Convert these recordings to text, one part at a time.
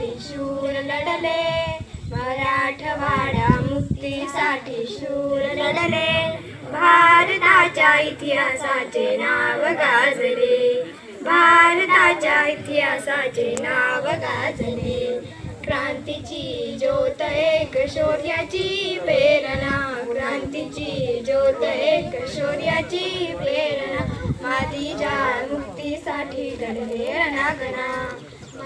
मुक्तीसाठी शूर लढले. मराठवाडा मुक्तीसाठी शूर लढले. भारताच्या इतिहासाचे नाव गाजले. भारताच्या इतिहासाचे नाव गाजले. क्रांतीची ज्योत एक शौर्याची प्रेरणा. क्रांतीची ज्योत एक शौर्याची प्रेरणा. मातीच्या मुक्तीसाठी लढले रणागणा.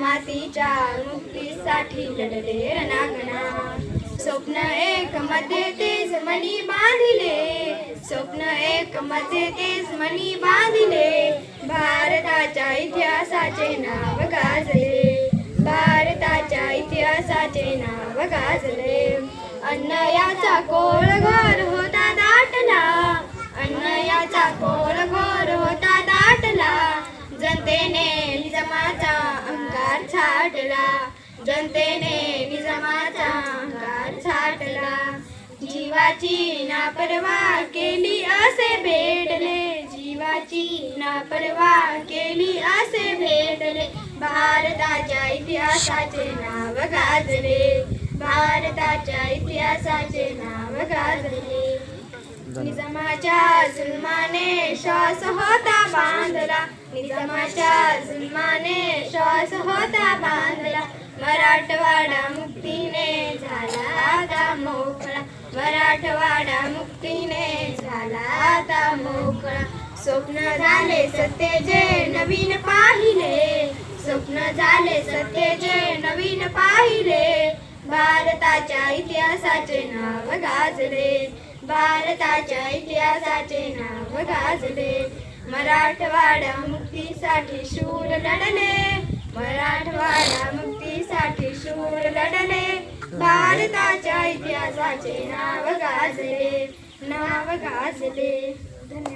मातीच्या मुक्तीसाठी लढले रणागणा स्वप्न एक मध्ये तेज मनी बांधिले. स्वप्न एक मध्ये तेज मनी बांधिले. भारताच्या इतिहासाचे नाव गाजले. भारताच्या इतिहासाचे नाव गाजले. अन्न याचा कोळघर हो अंकार छाटला. जनतेने निजामाचा अंकार छाटला. जीवाची नापरवा केली असे भेटले जीवाची नापरवा केली असे भेटले भारताच्या इतिहासाचे नाव गाजले. भारताच्या इतिहासाचे नाव गाजले. निजामाच्या जुलमाने श्वास होता बांधला. निजामाच्या जुलमाने श्वास मराठवाडा मुक्तीने झाला आता मोकळा. मराठवाडा मुक्तीने झाला आता मोकळा. स्वप्न झाले सत्तेचे नवीन पाहिले. स्वप्न झाले सत्तेचे नवीन पाहिले. भारताच्या इतिहासाचे नाव गाजले. भारताच्या इतिहासाचे नाव गाजले. मराठवाडा मुक्तीसाठी शूर लढले. मराठवाडा मुक्ती शूर लढले भारताच्या इतिहासाचे नाव गाजले नाव गाजले. धन्यवाद.